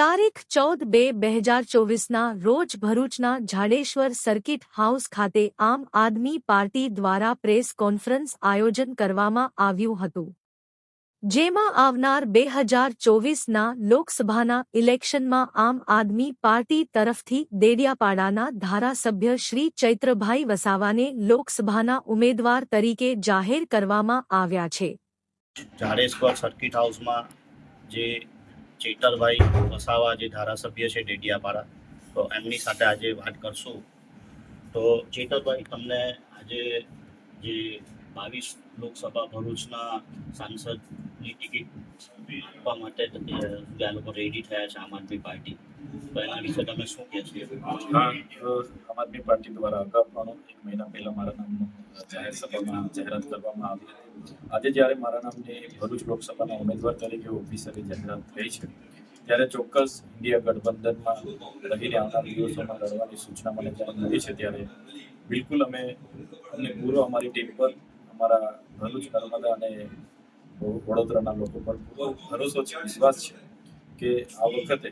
તારીખ ચૌદ બે બે હજાર ચોવીસના રોજ ભરૂચના ઝાડેશ્વર સર્કિટ હાઉસ ખાતે આમ આદમી પાર્ટી દ્વારા પ્રેસ કોન્ફરન્સ આયોજન કરવામાં આવ્યું હતું. જેમાં આવનાર બે હજાર ચોવીસના લોકસભાના ઇલેક્શનમાં આમ આદમી પાર્ટી તરફથી દેડિયાપાડાના ધારાસભ્ય શ્રી ચૈત્રભાઈ વસાવાને લોકસભાના ઉમેદવાર તરીકે જાહેર કરવામાં આવ્યા છે. જાડેશ્વર સર્કિટ હાઉસમાં જે ચેતરભાઈ વસાવા જે ધારાસભ્ય છે ડેડિયાપાડા, તો એમની સાથે આજે વાત કરશું. તો ચેતરભાઈ, તમને આજે જે બાવીસ લોકસભા ભરૂચના સાંસદની ટિકિટ આપવા માટે આ લોકો રેડી થયા છે આમ આદમી પાર્ટી, તો એના વિશે તમે શું કહેશો આમ આદમી પાર્ટી દ્વારા અગાઉ એક મહિના પહેલા મારા નામનું જાહેર સભામાં જાહેરાત કરવામાં આવી હતી. આજે જ્યારે મારા નામની ભરૂચ લોકસભાના ઉમેદવાર તરીકે ઓફિસિયલી જાહેરાત થઈ છે, ત્યારે ચોક્કસ ઇન્ડિયા ગઠબંધનમાં રહીને આવનાર દિવસોમાં લડવાની સૂચના મને જ્યારે મળી છે, ત્યારે બિલકુલ અમે અમને પૂરો અમારી ટીમ પર, અમારા ભરૂચ નર્મદા અને વડોદરાના લોકો પર પૂરો ભરોસો છે, વિશ્વાસ છે કે આ વખતે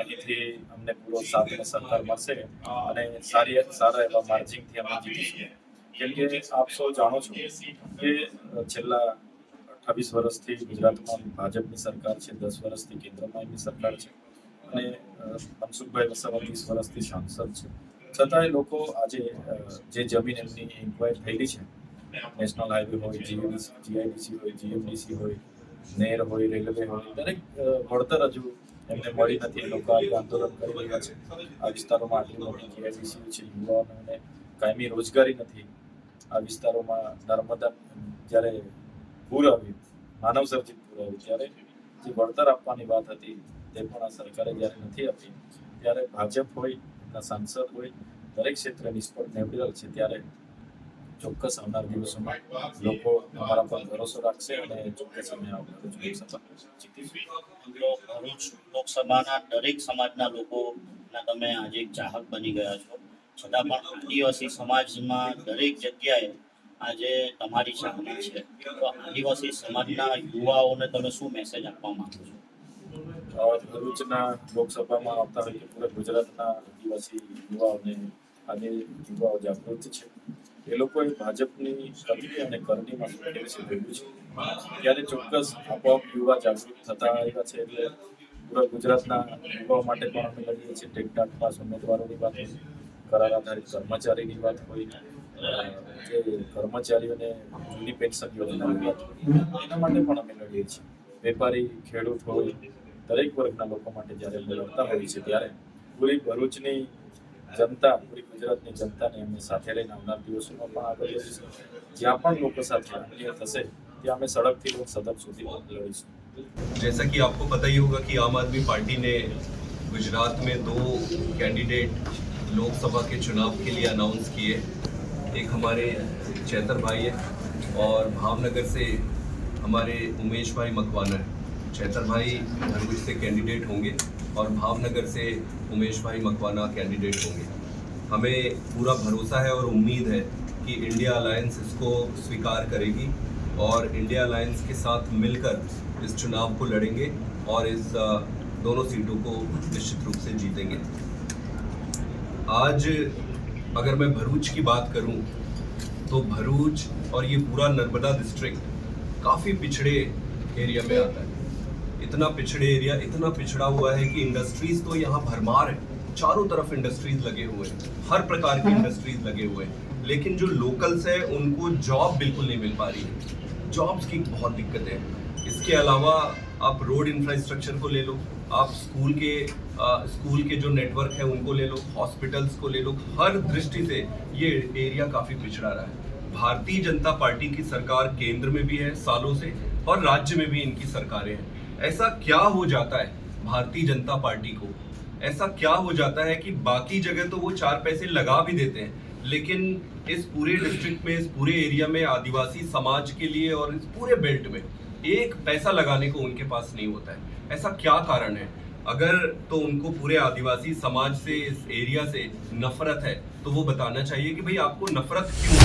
અહીંથી અમને પૂરો સાથ અને સહકાર મળશે અને સારી, સારા એવા માર્જિનથી અમે જીતીશું. કેમ કે આપ સૌ જાણો છો કે છેલ્લા અઠ્ઠાવીસ વર્ષથી ગુજરાતમાં ભાજપની સરકાર છે, દસ વર્ષથી કેન્દ્રમાં એમની સરકાર છે અને મનસુખભાઈ વસાવા વીસ વર્ષથી સાંસદ છે. છતાંય લોકો આજે જે જમીન એમની ઇન્ક્વાયરી થયેલી છે નેશનલ હાઈવે હોય જીએડીસી જીઆઈડીસી હોય જીએમડીસી હોય નેર હોય રેલવે હોય, દરેક વળતર હજુ એમને મળી નથી. એ લોકો આજે આંદોલન કરી રહ્યા છે. આ વિસ્તારોમાં આટલી મોટી જીઆઈડીસી છે, યુવાનોને કાયમી રોજગારી નથી. આ વિસ્તારોમાં નર્મદા જ્યારે પૂર આવ્યું માનવસર્જિત પૂર આવ્યું ત્યારે જે વળતર આપવાની વાત હતી તે પણ આ સરકારે જ્યારે નથી આપી, ત્યારે ભાજપ હોય, એમના સાંસદ હોય, દરેક ક્ષેત્રે નિષ્ફળ નીવડેલ છે. ત્યારે ચોક્કસ આવનાર દિવસોમાં લોકો અમારા પર ભરોસો રાખશે અને ચોક્કસ અમે ભરૂચ લોકસભાના દરેક સમાજના લોકોના તમે આજે એક ચાહક બની ગયા છો. છતાં પણ આદિવાસી સમાજમાં દરેક જગ્યાએ આજે તમારી ચાહના છે. તો આદિવાસી સમાજના યુવાઓને તમે શું મેસેજ આપવા માંગો છો? ભરૂચના લોકસભામાં આવતા હોય પૂરા ગુજરાતના આદિવાસી યુવાઓને આજે યુવાઓ જાગૃત છે. એ લોકોએ ભાજપની કરણી અને કરણીમાં શું છે. ત્યારે ચોક્કસ આપોઆપ યુવા જાગૃત થતા આવ્યા છે એટલે પૂરા ગુજરાતના યુવાઓ માટે પણ અમે લડીએ છીએ ટેકટાક પાસ ઉમેદવારોની વાત. કરાર આધારિત કર્મચારીની વાત હોય અ, જે કર્મચારીઓને જૂની પેન્શન યોજનાની વાત હોય એના માટે પણ અમે લડીએ છીએ વેપારી ખેડૂત હોય દરેક વર્ગના લોકો માટે જ્યારે અમે લડતા હોઈએ છીએ ત્યારે પૂરી ભરૂચની જનતા પૂરી ગુજરાતની જનતાને અમે સાથે લઈને આવનાર દિવસોમાં પણ આગળ વધીશું જ્યાં પણ લોકો સાથે અન્યાય થશે ત્યાં અમે સડકથી લઈને સદન સુધી લડીશું जैसा कि आपको पता ही होगा कि आम आदमी पार्टी ने गुजरात में दो कैंडिडेट लोकसभा के चुनाव के लिए अनाउंस किए। एक हमारे चैतर भाई है और भावनगर से हमारे उमेश भाई मकवाना है। चैतर भाई भरूच से कैंडिडेट होंगे और भावनगर से उमेश भाई मकवाना कैंडिडेट होंगे। हमें पूरा भरोसा है और उम्मीद है कि इंडिया अलायंस इसको स्वीकार करेगी और इंडिया अलायंस के साथ मिलकर इस चुनाव को लड़ेंगे और इस दोनों सीटों को निश्चित रूप से जीतेंगे। आज अगर मैं भरूच की बात करूँ तो भरूच और ये पूरा नर्मदा डिस्ट्रिक्ट काफ़ी पिछड़े एरिया में आता है। इतना पिछड़े एरिया इतना पिछड़ा हुआ है कि इंडस्ट्रीज़ तो यहाँ भरमार है। चारों तरफ़ इंडस्ट्रीज़ लगे हुए हैं। हर प्रकार की इंडस्ट्रीज़ लगे हुए हैं। लेकिन जो लोकल्स हैं उनको जॉब बिल्कुल नहीं मिल पा रही है। जॉब्स की बहुत दिक्कत है। इसके अलावा आप रोड इंफ्रास्ट्रक्चर को ले लो आप स्कूल के आ, स्कूल के जो नेटवर्क है उनको ले लो हॉस्पिटल्स को ले लो हर दृष्टि से ये एरिया काफ़ी पिछड़ा रहा है। भारतीय जनता पार्टी की सरकार केंद्र में भी है सालों से और राज्य में भी इनकी सरकारें हैं। ऐसा क्या हो जाता है भारतीय जनता पार्टी को? ऐसा क्या हो जाता है कि बाकी जगह तो वो चार पैसे लगा भी देते हैं लेकिन इस पूरे डिस्ट्रिक्ट में इस पूरे एरिया में आदिवासी समाज के लिए और इस पूरे बेल्ट में एक पैसा लगाने को उनके पास नहीं होता है। ऐसा क्या कारण है? अगर तो उनको पूरे आदिवासी समाज से, इस एरिया से नफरत है तो वो बताना चाहिए कि भाई आपको नफरत क्यों?